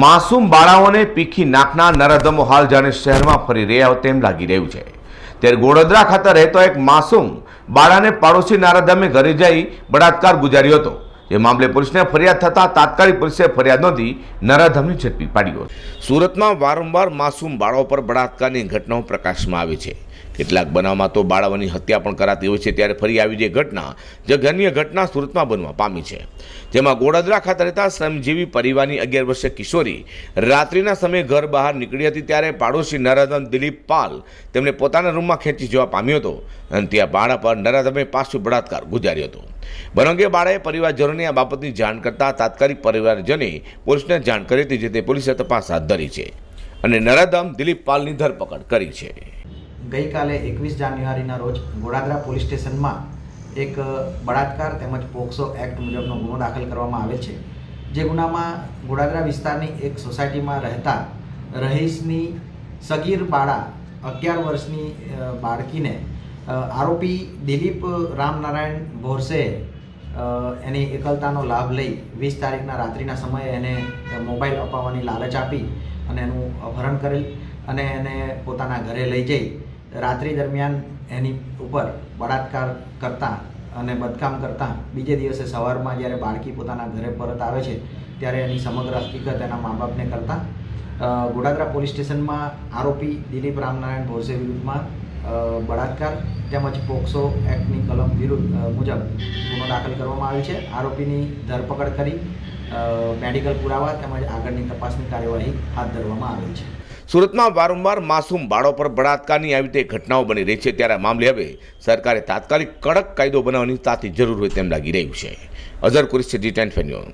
માસૂમ બાળાઓને પીખી નાખનાર નરાધમો હાલ જાણે શહેરમાં ફરી રહ્યા હોય તેમ લાગી રહ્યું છે. ત્યારે ગોડોદરા ખાતે રહેતો એક માસૂમ બાળાને પાડોશી નારાધમે ઘરે જઈ બળાત્કાર ગુજાર્યો હતો. જે મામલે પોલીસને ફરિયાદ થતાં તાત્કાલિક પોલીસે ફરિયાદ નોંધી નરાધમને ઝડપી પાડ્યો સુરતમાં વારંવાર માસૂમ બાળાઓ પર બળાત્કારની ઘટનાઓ પ્રકાશમાં આવે છે. કેટલાક બનાવમાં તો બાળાઓની હત્યા પણ કરાતી હોય છે, ત્યારે ફરી આવી જે ઘટના જઘન્ય ઘટના સુરતમાં બનવા પામી છે. જેમાં ગોડાદરા ખાતે રહેતા શ્રમજીવી પરિવારની અગિયાર વર્ષીય કિશોરી રાત્રિના સમયે ઘર બહાર નીકળી હતી, ત્યારે પાડોશી નરાધમ દિલીપ પાલ તેમને પોતાના રૂમમાં ખેંચી જવા પામ્યો હતો અને ત્યાં બાળા પર નરાધમે પાછું બળાત્કાર ગુજાર્યો હતો. બનંગે બાળાએ પરિવારજનોને આ બાબતની જાણ કરતા તાત્કાલિક પરિવારજને પોલીસને જાણ કરી હતી, જેથી પોલીસે તપાસ હાથ ધરી છે અને નરાધમ દિલીપ પાલની ધરપકડ કરી છે. ગઈકાલે એકવીસ જાન્યુઆરીના રોજ ગોડાદરા પોલીસ સ્ટેશનમાં એક બળાત્કાર તેમજ પોક્સો એક્ટ મુજબનો ગુનો દાખલ કરવામાં આવે છે. જે ગુનામાં ગોડાદરા વિસ્તારની એક સોસાયટીમાં રહેતા રહીશની સગીર બાળા, અગિયાર વર્ષની બાળકીને આરોપી દિલીપ રામનારાયણ ભોરસે એની એકલતાનો લાભ લઈ વીસ તારીખના રાત્રિના સમયે એને મોબાઈલ અપાવવાની લાલચ આપી અને એનું અપહરણ કરેલ અને એને પોતાના ઘરે લઈ જઈ. રાત્રિ દરમિયાન એની ઉપર બળાત્કાર કરતાં અને બદકામ કરતાં બીજે દિવસે સવારમાં જ્યારે બાળકી પોતાના ઘરે પરત આવે છે, ત્યારે એની સમગ્ર હકીકત એના મા બાપને કરતાં ગોડાદરા પોલીસ સ્ટેશનમાં આરોપી દિલીપ રામનારાયણ ભોરસે વિરુદ્ધમાં બળાત્કાર તેમજ પોક્સો એક્ટની કલમ વિરુદ્ધ મુજબ ગુનો દાખલ કરવામાં આવ્યો છે. આરોપીની ધરપકડ કરી મેડિકલ પુરાવા તેમજ આગળની તપાસની કાર્યવાહી હાથ ધરવામાં આવેલ છે. સુરતમાં વારંવાર માસૂમ બાળો પર બળાત્કારની આવી રીતે ઘટનાઓ બની રહી છે ત્યારે મામલે હવે સરકારે તાત્કાલિક કડક કાયદો બનાવવાની તાતી જરૂર હોય તેમ લાગી રહ્યું છે. અઝર કુરિસ્તી જી ટેન ફેન્યુન